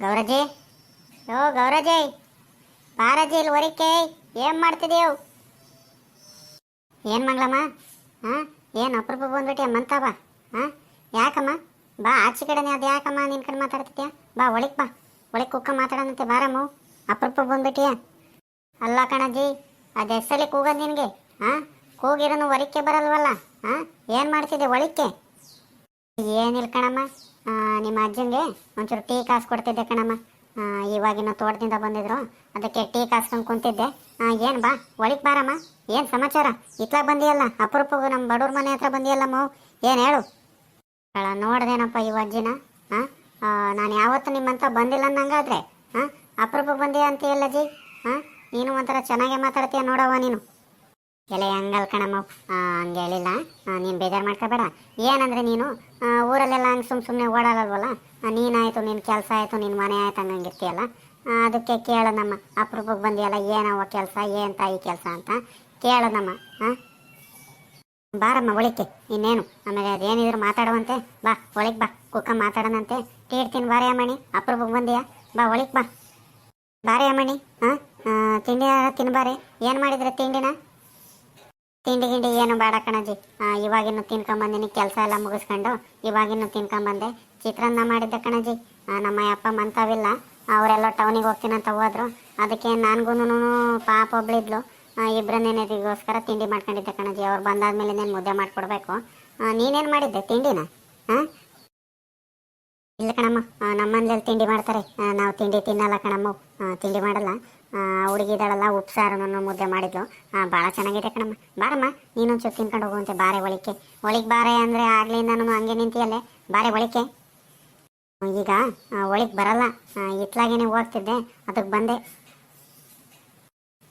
ಗೌರಜಿ. ಓ, ಗೌರಜಿ. ಬಾರಜಿ ಇಲ್ಲಿ ಹೊರಿಕೆ. ಏನು ಮಾಡ್ತಿದ್ದೀವ್ ಏನು ಮಂಗಳಮ್ಮ? ಹಾಂ ಏನು ಅಪರೂಪ ಬಂದ್ಬಿಟ್ಟಿಯ? ಮಂತವ ಹಾಂ ಯಾಕಮ್ಮ? ಬಾ, ಆಚೆ ಕಡೆನೇ ಅದು ಯಾಕಮ್ಮ? ನಿನ್ನ ಕಡೆ ಮಾತಾಡ್ತಿದ್ಯಾ? ಬಾ, ಒಳಗೆ ಬಾ. ಒಳಗೆ ಕುಕ್ಕ ಮಾತಾಡೋಣಂತೆ, ಬಾರಮ್ಮ. ಅಪರೂಪ ಬಂದ್ಬಿಟ್ಟಿಯ? ಅಲ್ಲ ಕಣಜ್ಜಿ ಅದು ಎಷ್ಟಲ್ಲಿ ಕೂಗೋದು ನಿನಗೆ. ಹಾಂ ಕೂಗಿರೋನು ಹೊರಿಕೆ ಬರಲ್ವಲ್ಲ? ಹಾಂ ಏನು ಮಾಡ್ತಿದ್ದೆ ಒಳಿಕೆ ಏನಿಲ್ಲ ಕಣಮ್ಮ. ನಿಮ್ಮ ಅಜ್ಜಂಗೆ ಒಂಚೂರು ಟೀ ಕಾಸು ಕೊಡ್ತಿದ್ದೆ ಕಣಮ್ಮ. ಇವಾಗಿನ ತೋಟದಿಂದ ಬಂದಿದ್ರು. ಅದಕ್ಕೆ ಟೀ ಕಾಸ್ಕೊಂಡು ಕುಂತಿದ್ದೆ. ಏನು ಬಾ, ಒಳಗೆ ಬಾರಮ್ಮ. ಏನು ಸಮಾಚಾರ? ಇತ್ಲಾಗ ಬಂದಿಯಲ್ಲ? ಅಪರೂಪಗೂ ನಮ್ಮ ಬಡವ್ರ ಮನೆ ಹತ್ರ ಬಂದಿಯಲ್ಲ ಮಾವು ಏನು ಹೇಳು? ಹೇಳ ನೋಡ್ದೇನಪ್ಪ ಈ ಅಜ್ಜಿನ? ಹಾಂ ನಾನು ಯಾವತ್ತೂ ನಿಮ್ಮಂತ ಬಂದಿಲ್ಲ ಅನ್ನಂಗಾದ್ರೆ? ಹಾಂ ಅಪರೂಪಕ್ಕೆ ಬಂದೀಯ ಅಂತೀಯಲ್ಲ ಜಿ ಹಾಂ ನೀನು ಒಂಥರ ಚೆನ್ನಾಗೇ ಮಾತಾಡ್ತೀಯ ನೋಡವ್ವ ನೀನು. ಎಲ್ಲ ಹಂಗಲ್ ಕಣಮ್ಮ. ಹಂಗೆ ಹೇಳಿಲ್ಲ. ನೀನು ಬೇಜಾರು ಮಾಡ್ಕೋಬೇಡ. ಏನಂದ್ರೆ ನೀನು? ಊರಲ್ಲೆಲ್ಲ ಹಂಗೆ ಸುಮ್ಮ ಸುಮ್ಮನೆ ಓಡಾಡಲ್ವಲ್ಲ? ನೀನಾಯಿತು ನಿನ್ನ ಕೆಲಸ ಆಯಿತು ನಿನ್ನ ಮನೆ ಆಯ್ತು ಹಂಗಿರ್ತೀಯಲ್ಲ ಆ, ಅದಕ್ಕೆ ಕೇಳೋಣಮ್ಮ ಅಪರೂಪಕ್ಕೆ ಬಂದಿಯಲ್ಲ ಏನವ ಕೆಲಸ ಏನು ತಾಯಿ ಕೆಲಸ ಅಂತ ಕೇಳೋಣಮ್ಮ ಹಾಂ ಬಾರಮ್ಮ ಒಳಿಕೆ. ಇನ್ನೇನು? ಆಮೇಲೆ ಅದೇನಿದ್ರು ಮಾತಾಡುವಂತೆ. ಬಾ ಒಳಗೆ ಬಾ. ಕುಕ್ಕ ಮಾತಾಡೋಣಂತೆ. ಟೀಡ್ತೀನಿ ಬಾರಿ ಅಮ್ಮಣಿ. ಅಪರೂಪಕ್ಕೆ ಬಂದಿಯಾ? ಬಾ ಒಳಗೆ ಬಾ. ಬಾರೇ ಅಮ್ಮಣಿ. ಹಾಂ ತಿಂಡಿ ತಿನ್ಬಾರೆ. ಏನು ಮಾಡಿದ್ರೆ ತಿಂಡಿನ? ತಿಂಡಿ ಗಿಂಡಿ ಏನು ಬೇಡ ಕಣಜಿ ಇವಾಗಿನ್ನು ತಿನ್ಕೊಂಬಂದಿನಿ ಕೆಲಸ ಎಲ್ಲ ಮುಗಿಸ್ಕೊಂಡು ಇವಾಗಿನ್ನು ತಿನ್ಕೊಂಬಂದೆ ಚಿತ್ರಾನ್ನ ಮಾಡಿದ್ದೆ ಕಣಜಿ ನಮ್ಮ ಅಪ್ಪ ಮಂತಾವಿಲ್ಲ. ಅವರೆಲ್ಲ ಟೌನಿಗೆ ಹೋಗ್ತೀನಂತ ಹೋದ್ರು. ಅದಕ್ಕೆ ನನಗೂನು ಪಾಪ ಒಬ್ಳಿದ್ಲು. ಇಬ್ಬರನ್ನೇನಿಗೋಸ್ಕರ ತಿಂಡಿ ಮಾಡ್ಕೊಂಡಿದ್ದೆ ಕಣಜಿ ಅವ್ರು ಬಂದಾದ್ಮೇಲೆ ನೀನು ಮುದ್ದೆ ಮಾಡಿಕೊಡ್ಬೇಕು? ನೀನೇನು ಮಾಡಿದ್ದೆ ತಿಂಡಿನ? ಹಾಂ ಇಲ್ಲ ಕಣಮ್ಮ ನಮ್ಮ ಮನೇಲಿ ತಿಂಡಿ ಮಾಡ್ತಾರೆ. ನಾವು ತಿಂಡಿ ತಿನ್ನಲ್ಲ ಕಣಮ್ಮ ತಿಂಡಿ ಮಾಡಲ್ಲ. ಆ, ಹುಡುಗಿ ಇದ್ದಾಳಲ್ಲ ನನ್ನ ಮುದ್ದೆ ಮಾಡಿದ್ಲು. ಭಾಳ ಚೆನ್ನಾಗಿದೆ ಕಣಮ್ಮ. ಬಾರಮ್ಮ ನೀನೊಂಚೂರು ತಿನ್ಕೊಂಡು ಹೋಗುವಂತೆ ಬಾರೆ ಒಳಿಕೆ ಒಳಗೆ ಬಾರೆ ಅಂದರೆ ಆಗಲಿ ನಾನು ಹಂಗೆ ನಿಂತಿಯಲ್ಲೇ? ಬಾರೆ ಒಳಿಕೆ ಈಗ ಒಳಗೆ ಬರಲ್ಲ. ಇತ್ಲಾಗೇನೆ ಹೋಗ್ತಿದ್ದೆ ಅದಕ್ಕೆ ಬಂದೆ.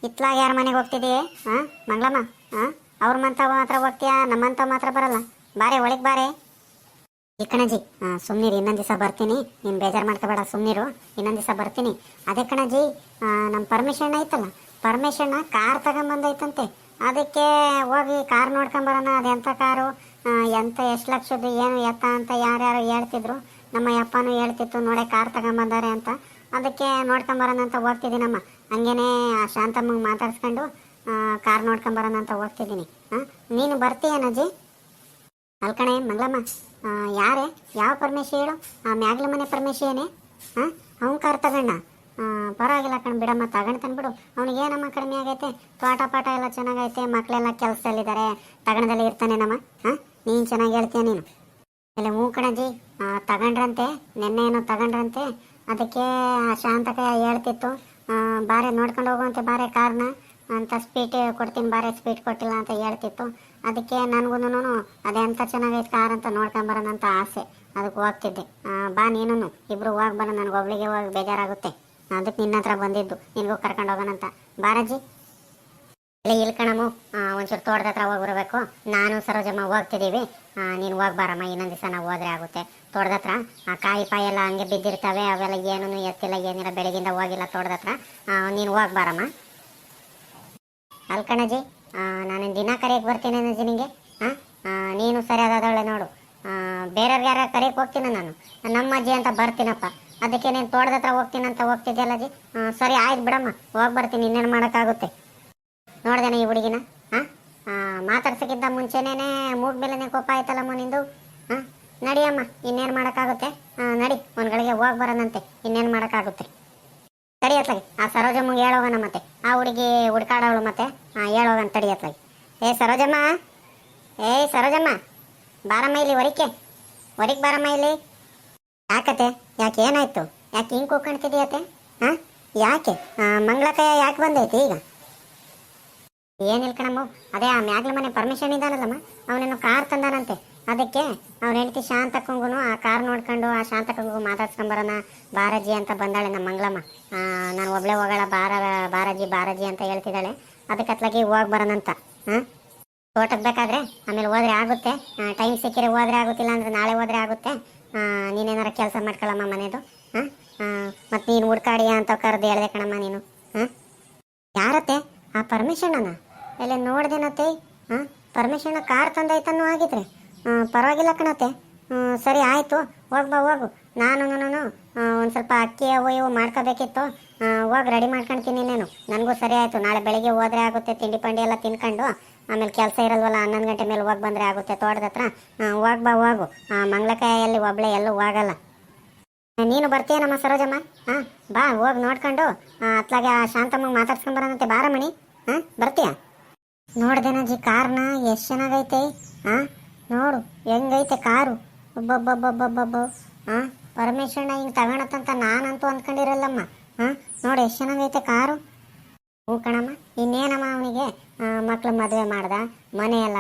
ಇತ್ಲಾಗ ಯಾರ ಮನೆಗೆ ಹೋಗ್ತಿದ್ದೀಯೇ? ಹಾಂ ಮಂಗಳಮ್ಮ ಹಾಂ ಅವ್ರ ಮಂತ ಮಾತ್ರ ಹೋಗ್ತೀಯಾ? ನಮ್ಮಂತ ಮಾತ್ರ ಬರಲ್ಲ. ಬಾರೆ ಒಳಗೆ ಬಾರೆ. ಈ ಕಣಜಿ ಸುಮ್ನೀರು, ಇನ್ನೊಂದು ದಿವಸ ಬರ್ತೀನಿ. ನೀನು ಬೇಜಾರು ಮಾಡ್ಕೋಬೇಡ, ಸುಮ್ನೀರು, ಇನ್ನೊಂದು ದಿವಸ ಬರ್ತೀನಿ. ಅದೇ ಕಣಜಿ ನಮ್ಮ ಪರ್ಮಿಷನ್ ಐತಲ್ಲ ಪರ್ಮಿಷನ್ ಕಾರ್ ತಗೊಂಬಂದೈತಂತೆ. ಅದಕ್ಕೆ ಹೋಗಿ ಕಾರ್ ನೋಡ್ಕೊಂಬರೋಣ ಅದೆಂಥ ಕಾರು ಎಂಥ ಎಷ್ಟು ಲಕ್ಷದ್ದು, ಏನು, ಎತ್ತ ಅಂತ ಯಾರ್ಯಾರು ಹೇಳ್ತಿದ್ರು? ನಮ್ಮ ಅಪ್ಪನೂ ಹೇಳ್ತಿತ್ತು, ನೋಡೆ ಕಾರ್ ತಗೊಂಬಂದಾರೆ ಅಂತ. ಅದಕ್ಕೆ ನೋಡ್ಕೊಂಬರೋಣ ಅಂತ ಹೋಗ್ತಿದ್ದೀನಮ್ಮ. ಹಂಗೇನೆ ಆ ಶಾಂತಮ್ಮಂಗೆ ಮಾತಾಡ್ಸ್ಕೊಂಡು ಕಾರ್ ನೋಡ್ಕೊಂಬರೋಣ ಅಂತ ಹೋಗ್ತಿದ್ದೀನಿ. ಹಾಂ ನೀನು ಬರ್ತೀಯನಜ್ಜಿ ಅಲ್ಕಣೆ ಮಂಗಳಮ್ಮ ಯಾರೇ? ಯಾವ ಪರಮೇಶ್ ಹೇಳು? ಆ ಮ್ಯಾಗ್ಲ ಮನೆ ಪರಮೇಶ್ ಏನೇ ಹಾಂ ಅವ್ನು ಕಾರ್ ತಗೊಂಡ. ಪರವಾಗಿಲ್ಲ ಕಣ್ ಬಿಡಮ್ಮ, ತಗೊಂಡು ತಂದ್ಬಿಡು. ಅವ್ನಿಗೆ ಏನಮ್ಮ ಕಡಿಮೆ ಆಗೈತೆ? ತೋಟ ಪಾಠ ಎಲ್ಲ ಚೆನ್ನಾಗೈತೆ ಮಕ್ಕಳೆಲ್ಲ ಕೆಲಸದಲ್ಲಿದ್ದಾರೆ ತಗಣದಲ್ಲಿ ಇರ್ತಾನೇನಮ್ಮ ಹಾಂ ನೀನು ಚೆನ್ನಾಗಿ ಹೇಳ್ತೀಯ ನೀನು. ಇಲ್ಲ ಹ್ಞೂ ಕಣಜಿ ತಗೊಂಡ್ರಂತೆ, ನಿನ್ನೆ ಏನೋ ತಗೊಂಡ್ರಂತೆ. ಅದಕ್ಕೆ ಶಾಂತಕ ಹೇಳ್ತಿತ್ತು. ಬಾರೆ ನೋಡ್ಕೊಂಡು ಹೋಗುವಂತೆ ಬಾರೆ ಕಾರ್ನ. ಅಂತ ಸ್ಪೀಡ್ ಕೊಡ್ತೀನಿ ಬಾರೆ ಸ್ಪೀಡ್ ಕೊಟ್ಟಿಲ್ಲ ಅಂತ ಹೇಳ್ತಿತ್ತು. ಅದಕ್ಕೆ ನನಗೂ ಅದೆಂಥ ಅಂತ ಚೆನ್ನಾಗೈತೆ ಕಾರ್ ಅಂತ ನೋಡ್ಕೊಂಬರೋಣ ಅಂತ ಆಸೆ. ಅದಕ್ಕೆ ಹೋಗ್ತಿದ್ದೆ. ಬಾ ನೀನು ಇಬ್ರು ಹೋಗಿ ಬರೋಣ, ನನಗೆ ಒಬ್ಳಿಗೆ ಹೋಗಿ ಬೇಜಾರಾಗುತ್ತೆ. ಅದಕ್ಕೆ ನಿನ್ನ ಹತ್ರ ಬಂದಿದ್ದು, ನಿನಗೂ ಕರ್ಕೊಂಡು ಹೋಗೋಣ ಅಂತ. ಬಾರಾಜಿ. ಇಲ್ಲಿ ಕಣಮ್ಮ ಒಂಚೂರು ತೋಟದ ಹತ್ರ ಹೋಗಿ ಬರಬೇಕು. ನಾನು ಸರೋಜಮ್ಮ ಹೋಗ್ತಿದ್ದೀವಿ. ನೀನು ಹೋಗಿ ಬಾರಮ್ಮ, ಇನ್ನೊಂದು ದಿವಸ ನಾವು ಹೋದ್ರೆ ಆಗುತ್ತೆ. ತೋಟದ ಹತ್ರ ಕಾಯಿ ಪಾಯಿ ಎಲ್ಲ ಹಂಗೆ ಬಿದ್ದಿರ್ತವೆ, ಅವೆಲ್ಲ ಏನೂ ಎತ್ತಿಲ್ಲ, ಏನಿಲ್ಲ ಬೆಳಗಿಂದ ಹೋಗಿಲ್ಲ ತೋಟದ ಹತ್ರ. ನೀನು ಹೋಗಿ ಬಾರಮ್ಮ. ಅಲ್ ಕಣಜ್ಜಿ ನಾನು ದಿನ ಕರೆಯಕ್ಕೆ ಬರ್ತೀನಿ ಅಣ್ಣಜಿ ನಿಂಗೆ ಹಾಂ ನೀನು ಸರಿಯಾದವಳೆ ನೋಡು. ಆ, ಬೇರೆಯವ್ರಿಗೆ ಯಾರು ಕರೆಯಕ್ಕೆ ಹೋಗ್ತೀನಿ ನಾನು? ನಮ್ಮ ಅಜ್ಜಿ ಅಂತ ಬರ್ತೀನಪ್ಪ. ಅದಕ್ಕೆ ನೀನು ತೋಟದ ಹತ್ರ ಹೋಗ್ತೀನಿ ಅಂತ ಹೋಗ್ತಿದ್ದೆಲ್ಲ ಅಜ್ಜಿ? ಸರಿ ಆಯ್ತು ಬಿಡಮ್ಮ. ಹೋಗಿ ಬರ್ತೀನಿ ಇನ್ನೇನು ಮಾಡೋಕ್ಕಾಗುತ್ತೆ? ನೋಡ್ದೇನೆ ಈ ಹುಡುಗಿನ. ಹಾಂ ಮಾತಾಡ್ಸೋಕ್ಕಿಂತ ಮುಂಚೆನೇ ಮೂಗ್ ಮೇಲೆನೇ ಕೋಪ ಆಯ್ತಲ್ಲಮ್ಮ ನಿಂದು? ಹಾಂ ನಡಿಯಮ್ಮ ಇನ್ನೇನು ಮಾಡೋಕ್ಕಾಗುತ್ತೆ? ನಡಿ ಒಂದು ಗಳಿಗೆ ಹೋಗಿ ಬರೋಣಂತೆ ಇನ್ನೇನು ಮಾಡೋಕ್ಕಾಗುತ್ತೆ? ಸರಿ ಅತ್ಲಾಗೆ ಆ ಸರೋಜಮ್ಮಗೆ ಹೇಳೋಣ ಮತ್ತೆ. ಆ ಹುಡುಗಿ ಹುಡ್ಕಾಡವಳು ಮತ್ತೆ. ಹಾಂ ಹೇಳೋಗಂತ ತಡಿಯತ್ತಾಗಿ ಏ, ಸರೋಜಮ್ಮ. ಏಯ್ ಸರೋಜಮ್ಮ. ಬಾರಮ್ಮ ಇಲ್ಲಿ, ಹೊರಕ್ಕೆ. ಹೊರಗೆ ಬಾರಮ್ಮ ಇಲ್ಲಿ. ಯಾಕತೆ ಯಾಕೆ ಏನಾಯ್ತು? ಯಾಕೆ ಹಿಂಗೆ ಕೂತ್ಕೊಂಡ್ತಿದೀಯತೆ ಹಾಂ ಯಾಕೆ? ಮಂಗಳಕಯ ಯಾಕೆ ಬಂದೈತಿ ಈಗ? ಏನಿಲ್ಲ ಕಣಮ್ಮ. ಅದೇ ಆ ಮ್ಯಾಗ್ಲ ಮನೆ ಪರ್ಮಿಷನ್ ಇದ್ದಾನಲ್ಲಮ್ಮ. ಅವನೇನು ಕಾರ್ ತಂದಾನಂತೆ. ಅದಕ್ಕೆ ಅವ್ನ ಹೆಂಡತಿ ಶಾಂತಕ್ಕಂಗೂ ಆ ಕಾರ್ ನೋಡ್ಕೊಂಡು ಆ ಶಾಂತಕ್ಕಂಗೂ ಮಾತಾಡ್ಸ್ಕೊಂಬರೋಣ, ಬಾರಾಜಿ ಅಂತ ಬಂದಾಳೆ ನಮ್ಮ ಮಂಗಳಮ್ಮ. ನಾನು ಒಬ್ಳೆ ಹೋಗೋಣ ಬಾರ, ಬಾರಾಜಿ ಬಾರಾಜಿ ಅಂತ ಹೇಳ್ತಿದ್ದಾಳೆ. ಅದಕ್ಕೆ ಅತ್ಲಾಗಿ ಹೋಗಿ ಬರೋಣಂತ. ಹಾಂ? ತೋಟಕ್ಕೆ ಬೇಕಾದ್ರೆ, ಆಮೇಲೆ ಹೋದ್ರೆ ಆಗುತ್ತೆ. ಟೈಮ್ ಸಿಕ್ಕಿರೆ ಹೋದ್ರೆ ಆಗುತ್ತಿಲ್ಲ ಅಂದರೆ ನಾಳೆ ಹೋದ್ರೆ ಆಗುತ್ತೆ. ನೀನೇನಾರ ಕೆಲಸ ಮಾಡ್ಕೊಳ್ಳಮ್ಮ ಮನೆಯದು ಹಾಂ? ಮತ್ತು ನೀನು ಹುಡ್ಕಾಡಿ ಅಂತ ಕರೆದು ಹೇಳ್ದೆ ಕಣಮ್ಮ ನೀನು. ಹಾಂ? ಯಾರತ್ತೆ? ಆ ಪರ್ಮಿಷನ್ ಅನ್ನ ಎಲ್ಲ ನೋಡ್ದೇನತ್ತೆ? ಹಾಂ? ಪರ್ಮಿಷನ್ ಕಾರ್ ತಂದೈತನೂ ಆಗಿದ್ರೆ ಪರವಾಗಿಲ್ಲ ಕಣತೆ. ಸರಿ, ಆಯಿತು. ಹೋಗ್ ಬಾ, ಹೋಗು. ನಾನು ಒಂದು ಸ್ವಲ್ಪ ಅಕ್ಕಿ ಅವು ಇವು ಮಾಡ್ಕೋಬೇಕಿತ್ತು. ಹೋಗಿ ರೆಡಿ ಮಾಡ್ಕೊಳ್ತೀನಿ ನೀನು. ನನಗೂ ಸರಿ ಆಯಿತು. ನಾಳೆ ಬೆಳಗ್ಗೆ ಹೋದ್ರೆ ಆಗುತ್ತೆ, ತಿಂಡಿ, ಪಂಡಿ ಎಲ್ಲ ತಿನ್ಕೊಂಡು. ಆಮೇಲೆ ಕೆಲಸ ಇರಲ್ವಲ್ಲ, ಹನ್ನೊಂದು ಗಂಟೆ ಮೇಲೆ ಹೋಗಿ ಬಂದರೆ ಆಗುತ್ತೆ ತೋಟದ ಹತ್ರ. ಹೋಗ್ ಬಾ, ಹೋಗು. ಮಂಗ್ಳಕಾಯಲ್ಲಿ ಒಬ್ಳೆ ಎಲ್ಲೂ ಹೋಗಲ್ಲ. ನೀನು ಬರ್ತೀಯನಮ್ಮ ಸರೋಜಮ್ಮ? ಹಾಂ ಬಾ, ಹೋಗಿ ನೋಡ್ಕೊಂಡು. ಅತ್ಲಾಗೆ ಮಾತಾಡ್ಸ್ಕೊಂಡ್ ಬರೋಣಂತೆ. ಬಾರಮಣಿ ಹಾಂ ಬರ್ತೀಯ? ನೋಡ್ದೇನಜ್ಜಿ ಕಾರ್ನ ಎಷ್ಟು ಚೆನ್ನಾಗೈತೆ. ಹಾಂ ನೋಡು, ಹೆಂಗೈತೆ ಕಾರು? ಒಬ್ಬೊಬ್ಬೊಬ್ಬೊಬ್ಬೊಬ್ಬ ಹಾಂ ಪರಮೇಶ್ವರನ ಹಿಂಗೆ ತಗೊಳತ್ತಂತ ನಾನಂತೂ ಅಂದ್ಕೊಂಡಿರಲ್ಲಮ್ಮ ಹಾಂ ನೋಡು, ಎಷ್ಟು ಚೆನ್ನಾಗೈತೆ ಕಾರು? ಹ್ಞೂ ಕಣಮ್ಮ, ಇನ್ನೇನಮ್ಮ ಅವನಿಗೆ? ಮಕ್ಳು ಮದುವೆ ಮಾಡ್ದ ಮನೆ ಎಲ್ಲ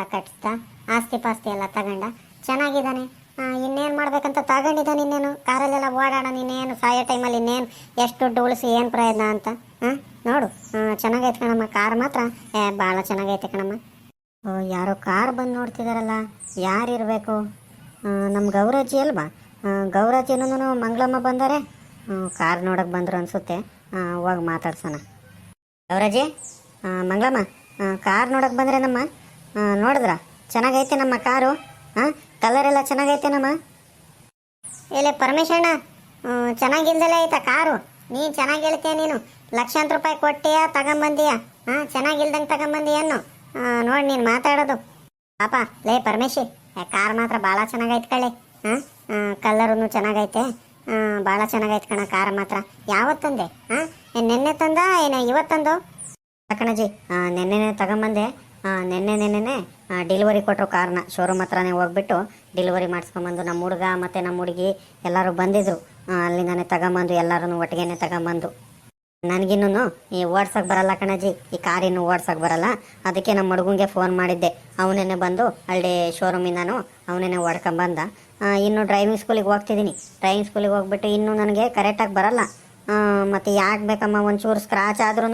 ಆಸ್ತಿ ಪಾಸ್ತಿ ಎಲ್ಲ ತಗೊಂಡ. ಚೆನ್ನಾಗಿದ್ದಾನೆ. ಇನ್ನೇನು ಮಾಡ್ಬೇಕಂತ ತಗೊಂಡಿದ್ದಾನೆ ಇನ್ನೇನು? ಕಾರಲ್ಲೆಲ್ಲ ಓಡಾಡೋಣ, ಇನ್ನೇನು? ಸಾಯೋ ಟೈಮಲ್ಲಿ ಇನ್ನೇನು? ಎಷ್ಟು ದುಡ್ಡು ಉಳಿಸಿ ಏನು ಪ್ರಯೋಜನ ಅಂತ? ಹಾಂ ನೋಡು. ಚೆನ್ನಾಗೈತೆ ಕಣಮ್ಮ, ಕಾರ್ ಮಾತ್ರ. ಏ, ಭಾಳ ಚೆನ್ನಾಗೈತೆ ಕಣಮ್ಮ. ಯಾರೋ ಕಾರ್ ಬಂದು ನೋಡ್ತಿದಾರಲ್ಲ ಯಾರಿರಬೇಕು ನಮ್ಮ ಗೌರಜ್ಜಿ ಅಲ್ವಾ? ಗೌರಜ್ಜಿನೂ ಮಂಗಳಮ್ಮ ಬಂದಾರೆ. ಕಾರ್ ನೋಡಕ್ಕೆ ಬಂದರು ಅನಿಸುತ್ತೆ. ಹೋಗಿ ಮಾತಾಡ್ಸೋಣ. ಗೌರಜ್ಜಿ ಆ, ಮಂಗಳಮ್ಮ ಕಾರ್ ನೋಡಕ್ಕೆ ಬಂದರೆ ನಮ್ಮ ನೋಡಿದ್ರ? ಚೆನ್ನಾಗೈತೆ ನಮ್ಮ ಕಾರು? ಹಾಂ ಕಲರ್ ಎಲ್ಲ ಚೆನ್ನಾಗೈತೇನಮ್ಮ ಇಲ್ಲ ಪರಮೇಶಣ್ಣ ಚೆನ್ನಾಗಿಲ್ದಲೇ ಐತಾ ಕಾರು? ನೀನು ಚೆನ್ನಾಗಿ ಹೇಳ್ತೀಯ ನೀನು. ಲಕ್ಷಾಂತರ ರೂಪಾಯಿ ಕೊಟ್ಟಿಯಾ ತಗೊಂಬಂದಿಯಾ? ಹಾಂ ಚೆನ್ನಾಗಿಲ್ದಂಗೆ ತಗೊಂಬಂದೀಯನ್ನು ನೋಡಿ ನೀನು ಮಾತಾಡೋದು. ಪಾಪ, ಲೇ ಪರಮೇಶಿ ಕಾರ್ ಮಾತ್ರ ಭಾಳ ಚೆನ್ನಾಗೈತೆ ಕಳೆ ಹಾಂ ಕಲರೂ ಚೆನ್ನಾಗೈತೆ. ಭಾಳ ಚೆನ್ನಾಗೈತೆ ಕಣ ಕಾರ್ ಮಾತ್ರ. ಯಾವತ್ತಂದೆ? ಹಾಂ ನಿನ್ನೆ ತಂದ, ಏನು ಇವತ್ತಂದು? ಕಣಜಿ ನೆನ್ನೆನೆ ತಗೊಂಬಂದೆ. ನೆನ್ನೆ ನೆನ್ನೆನೆ ಡೆಲಿವರಿ ಕೊಟ್ಟರು ಕಾರ್ನ. ಶೋರೂಮ್ ಹತ್ರನೇ ಹೋಗ್ಬಿಟ್ಟು ಡೆಲಿವರಿ ಮಾಡಿಸ್ಕೊಂಬಂದು ನಮ್ಮ ಹುಡುಗ ಮತ್ತು ನಮ್ಮ ಹುಡುಗಿ ಎಲ್ಲರೂ ಅಲ್ಲಿಂದನೇ ಅಲ್ಲಿಂದಾನೆ ತಗೊಂಬಂದು ಎಲ್ಲರೂ ಒಟ್ಟಿಗೆನೆ ತಗೊಂಬಂದು. ನನಗಿನ್ನೂ ಈ ಓಡ್ಸಕ್ಕೆ ಬರಲ್ಲ ಕಣಜಿ ಈ ಕಾರಿನ್ನು ಓಡ್ಸಕ್ಕೆ ಬರಲ್ಲ. ಅದಕ್ಕೆ ನಮ್ಮ ಹುಡುಗಂಗೆ ಫೋನ್ ಮಾಡಿದ್ದೆ. ಅವನೇನೆ ಬಂದು ಅಲ್ಲಿ ಶೋರೂಮಿಂದನು ಅವನೇನೆ ಓಡ್ಕೊಂಬಂದ. ಬಂದ ಇನ್ನು ಡ್ರೈವಿಂಗ್ ಸ್ಕೂಲಿಗೆ ಹೋಗ್ತಿದ್ದೀನಿ. ಡ್ರೈವಿಂಗ್ ಸ್ಕೂಲಿಗೆ ಹೋಗ್ಬಿಟ್ಟು ಇನ್ನೂ ನನಗೆ ಕರೆಕ್ಟಾಗಿ ಬರಲ್ಲ. ಮತ್ತೆ ಯಾಕೆ ಬೇಕಮ್ಮ ಒಂಚೂರು ಸ್ಕ್ರಾಚ್ ಆದ್ರೂ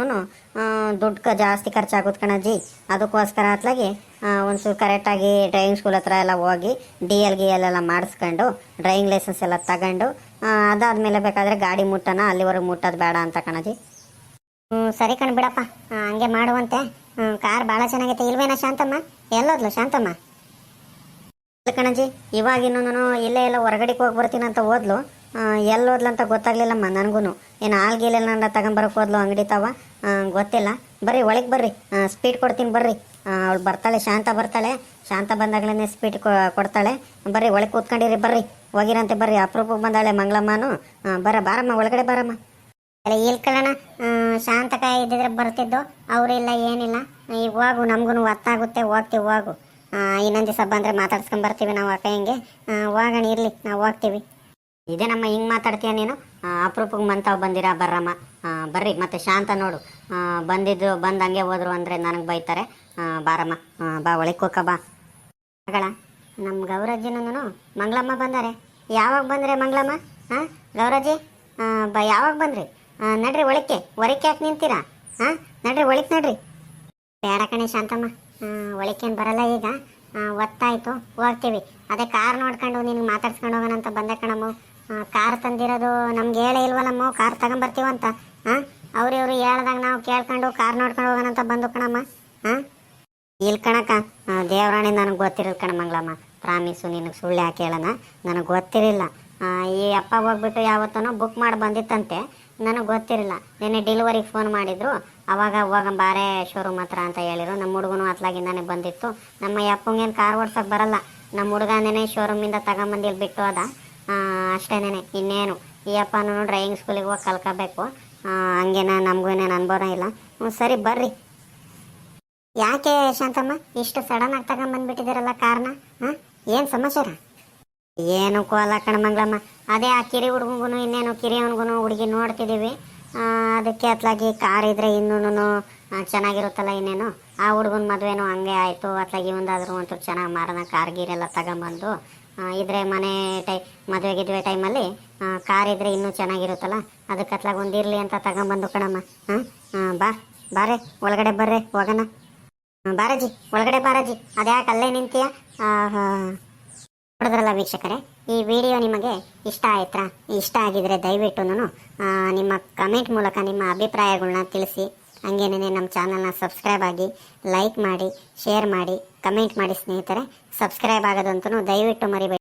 ದುಡ್ಡು ಜಾಸ್ತಿ ಖರ್ಚಾಗುತ್ತೆ ಕಣಜ್ಜಿ. ಅದಕ್ಕೋಸ್ಕರ ಅತ್ಲಾಗಿ ಒಂಚೂರು ಕರೆಕ್ಟಾಗಿ ಡ್ರೈವಿಂಗ್ ಸ್ಕೂಲ್ ಹತ್ರ ಎಲ್ಲ ಹೋಗಿ ಡಿ ಎಲ್ ಗಿ ಎಲ್ ಎಲ್ಲ ಮಾಡಿಸ್ಕೊಂಡು ಡ್ರೈವಿಂಗ್ ಲೈಸೆನ್ಸ್ ಎಲ್ಲ ತಗೊಂಡು ಅದಾದಮೇಲೆ ಬೇಕಾದರೆ ಗಾಡಿ ಮುಟ್ಟೋಣ ಅಲ್ಲಿವರೆಗೆ ಮುಟ್ಟೋದು ಬೇಡ ಅಂತ ಕಣಜ್ಜಿ. ಹ್ಞೂ ಸರಿ ಕಣ್ ಬಿಡಪ್ಪ. ಹಂಗೆ ಮಾಡುವಂತೆ. ಕಾರ್ ಭಾಳ ಚೆನ್ನಾಗೈತೆ. ಇಲ್ವೇನ ಶಾಂತಮ್ಮ? ಎಲ್ಲೋದ್ಲು ಶಾಂತಮ್ಮ? ಕಣಜಿ ಇವಾಗಿನ್ನೂ ಇಲ್ಲೇ ಎಲ್ಲ ಹೊರಗಡೆಗೆ ಹೋಗಿ ಬರ್ತೀನಂತ ಅಂತ ಓದ್ಲು ಎಲ್ಲಿ ಹೋದ್ಲು ಅಂತ ಗೊತ್ತಾಗ್ಲಿಲ್ಲಮ್ಮ ನನಗೂ ಏನು ಆಲ್ಗೀಲೆಲ್ಲ ತಗೊಂಬರಕ್ಕೆ ಹೋದ್ಲು ಅಂಗಡಿ ತಾವ? ಗೊತ್ತಿಲ್ಲ. ಬರ್ರಿ, ಒಳಗೆ ಬರ್ರಿ. ಸ್ಪೀಡ್ ಕೊಡ್ತೀನಿ ಬರ್ರಿ. ಅವಳು ಬರ್ತಾಳೆ, ಶಾಂತ ಬರ್ತಾಳೆ. ಶಾಂತ ಬಂದಾಗಲೇ ಸ್ಪೀಡ್ ಕೊಡ್ತಾಳೆ. ಬರ್ರಿ, ಒಳಗೆ ಕೂತ್ಕೊಂಡಿರಿ, ಬರ್ರಿ. ಹೋಗಿರಂತೆ ಬರ್ರಿ. ಅಪ್ರೂಪಕ್ಕೆ ಬಂದಾಳೆ ಮಂಗಳಮ್ಮನು. ಬರ, ಬಾರಮ್ಮ, ಒಳಗಡೆ ಬಾರಮ್ಮ. ಅಲ್ಲ ಶಾಂತ ಕಾಯಿ ಇದ್ದಿದ್ರೆ ಬರ್ತಿದ್ದು? ಅವರಿಲ್ಲ ಏನಿಲ್ಲ. ಈಗ ಹೋಗು ನಮಗೂ ಒತ್ತಾಗುತ್ತೆ, ಹೋಗ್ತೀವಿ, ಹೋಗು. ಇನ್ನೊಂದು ದಿವಸ ಬಂದ್ರೆ ಮಾತಾಡ್ಸ್ಕೊಂಡ್ ಬರ್ತೀವಿ ನಾವು ಅಕ್ಕ ಹಿಂಗೆ ಹೋಗೋಣ, ಇರ್ಲಿ, ನಾವು ಹೋಗ್ತೀವಿ. ಇದೇ ನಮ್ಮ ಹಿಂಗೆ ಮಾತಾಡ್ತೀಯ ನೀನು? ಅಪರೂಪಕ್ಕೆ ಮಂತಾವ್ ಬಂದಿರಾ ಬರ್ರಮ್ಮ. ಬರ್ರಿ, ಮತ್ತೆ ಶಾಂತ ನೋಡು. ಬಂದಿದ್ದು, ಬಂದು ಹಂಗೆ ಹೋದ್ರು ಅಂದರೆ ನನಗೆ ಬೈತಾರೆ. ಬಾರಮ್ಮ ಬಾ ಒಳಕ್ಕೆ ಬಾ. ಮಗಳ ನಮ್ಮ ಗೌರಜ್ಜಿನೂ ಮಂಗಳಮ್ಮ ಬಂದಾರೆ? ಯಾವಾಗ ಬಂದ್ರೆ ಮಂಗಳಮ್ಮ? ಹಾಂ ಗೌರಜ್ಜಿ? ಬಾ, ಯಾವಾಗ ಬಂದ್ರಿ? ನಡ್ರಿ, ಒಳಕ್ಕೆ. ಹೊರಕ್ಕೆ ಯಾಕೆ ನಿಂತೀರಾ? ಹಾಂ ನಡ್ರಿ ಒಳಕ್ಕೆ ನಡ್ರಿ. ಬೇಡ ಕಣೆ ಶಾಂತಮ್ಮ. ಒಳಕ್ಕೇನು ಬರಲ್ಲ ಈಗ. ಒತ್ತಾಯಿತು, ಹೋಗ್ತೀವಿ. ಅದೇ ಕಾರ್ ನೋಡ್ಕೊಂಡು ನಿನ್ಗೆ ಮಾತಾಡ್ಸ್ಕೊಂಡು ಹೋಗೋಣ ಅಂತ ಬಂದೆ ಕಣಮ್ಮ. ಕಾರ್ ತಂದಿರೋದು ನಮ್ಗೆ ಹೇಳೇ ಇಲ್ವಲ್ಲಮ್ಮ ಕಾರ್ ತಗೊಂಬರ್ತೀವಂತ ಹಾಂ ಅವ್ರು ಇವ್ರು ಹೇಳ್ದಾಗ ನಾವು ಕೇಳ್ಕೊಂಡು ಕಾರ್ ನೋಡ್ಕೊಂಡು ಹೋಗೋಣ ಅಂತ ಬಂದು ಕಣಮ್ಮ. ಹಾಂ ಇಲ್ಲಿ ಕಣಕ್ಕ ದೇವರಾಣಿ ನನಗೆ ಗೊತ್ತಿರಲ್ಲ ಕಣ ಮಂಗಳಮ್ಮ. ಪ್ರಾಮಿಸು ನಿನಗೆ ಸುಳ್ಳು ಯಾಕೆ ಹೇಳೋಣ? ನನಗೆ ಗೊತ್ತಿರಲಿಲ್ಲ. ಈ ಅಪ್ಪ ಹೋಗ್ಬಿಟ್ಟು ಯಾವತ್ತನೋ ಬುಕ್ ಮಾಡಿ ಬಂದಿತ್ತಂತೆ. ನನಗೆ ಗೊತ್ತಿರಲಿಲ್ಲ. ನಿನ್ನೆ ಡೆಲಿವರಿಗೆ ಫೋನ್ ಮಾಡಿದ್ರು. ಅವಾಗ ಹೋಗಂ ಬಾರೆ ಶೋರೂಮ್ ಹತ್ರ ಅಂತ ಹೇಳಿರು ನಮ್ಮ ಹುಡುಗನು ಅತ್ಲಾಗಿಂದಾನೆ ಬಂದಿತ್ತು. ನಮ್ಮ ಅಪ್ಪಂಗೇನು ಕಾರ್ ಓಡ್ಸೋಕೆ ಬರಲ್ಲ. ನಮ್ಮ ಹುಡುಗನೇ ಶೋರೂಮಿಂದ ತಗೊಂಬಂದು ಇಲ್ಲಿ ಬಿಟ್ಟು ಹೋದ. ಆ, ಅಷ್ಟೇನೇನೆ ಇನ್ನೇನು. ಈ ಅಪ್ಪನೂ ಡ್ರೈವಿಂಗ್ ಸ್ಕೂಲಿಗೆ ಹೋಗಿ ಕಲ್ಕೋಬೇಕು. ಹಂಗೇನ ಏನೇನು ಅನುಭವ ಇಲ್ಲ. ಹ್ಞೂ ಸರಿ ಬರ್ರಿ. ಯಾಕೆ ಶಾಂತಮ್ಮ ಇಷ್ಟು ಸಡನ್ ಆಗಿ ತಗೊಂಡ್ಬಂದ್ಬಿಟ್ಟಿದ್ದೀರಲ್ಲ ಕಾರಣ? ಹಾಂ? ಏನು ಸಮಾಚಾರ? ಏನು ಕೋಲ ಕಣಮಂಗ್ಲಮ್ಮ ಅದೇ ಆ ಕಿರಿ ಹುಡುಗಂಗೂ ಇನ್ನೇನು ಕಿರಿಯವನಿಗೂ ಹುಡುಗಿ ನೋಡ್ತಿದ್ದೀವಿ ಅದಕ್ಕೆ ಅತ್ಲಾಗಿ ಕಾರ್ ಇದ್ರೆ ಇನ್ನೂ ಚೆನ್ನಾಗಿರುತ್ತಲ್ಲ ಇನ್ನೇನು? ಆ ಹುಡುಗನ ಮದುವೆನೂ ಹಂಗೆ ಆಯಿತು. ಅತ್ಲಾಗಿ ಒಂದಾದರೂ ಒಂಚೂರು ಚೆನ್ನಾಗಿ ಮಾರೋಣ ಕಾರ್ ಗೀರೆಲ್ಲ ತಗೊಂಬಂದು. ಇದ್ರೆ ಮನೆ ಟೈ ಮದುವೆ ಗಿದ್ವೆ ಟೈಮಲ್ಲಿ ಕಾರ್ ಇದ್ರೆ ಇನ್ನೂ ಚೆನ್ನಾಗಿರುತ್ತಲ್ಲ ಅದಕ್ಕೆ ಅತ್ಲಾಗ ಒಂದು ಇರಲಿ ಅಂತ ತಗೊಂಬಂದು ಕಣಮ್ಮ. ಹಾಂ? ಬಾ, ಬಾರೆ, ಒಳಗಡೆ ಬರ್ರೆ, ಹೋಗೋಣ. ಬಾರಾಜಿ, ಒಳಗಡೆ ಬಾರಾಜಿ, ಅದ್ಯಾಕೆ ಅಲ್ಲೇ ನಿಂತೀಯ? ನೋಡಿದ್ರಲ್ಲ ವೀಕ್ಷಕರೇ, ಈ ವಿಡಿಯೋ ನಿಮಗೆ ಇಷ್ಟ ಆಯ್ತಾ ಇಷ್ಟ ಆಗಿದ್ರೆ ದಯವಿಟ್ಟು ನಿಮ್ಮ ಕಮೆಂಟ್ ಮೂಲಕ ನಿಮ್ಮ ಅಭಿಪ್ರಾಯಗಳನ್ನ ತಿಳಿಸಿ. ಹಂಗೇನೇ ನಮ್ಮ ಚಾನಲ್ನ ಸಬ್ಸ್ಕ್ರೈಬ್ ಆಗಿ ಲೈಕ್ ಮಾಡಿ ಶೇರ್ ಮಾಡಿ. ಕಮೆಂಟ್ ಮಾಡಿ ಸ್ನೇಹಿತರೆ. ಸಬ್ಸ್ಕ್ರೈಬ್ ಆಗೋದಂತೂ ದಯವಿಟ್ಟು ಮರಿಬೇಡಿ.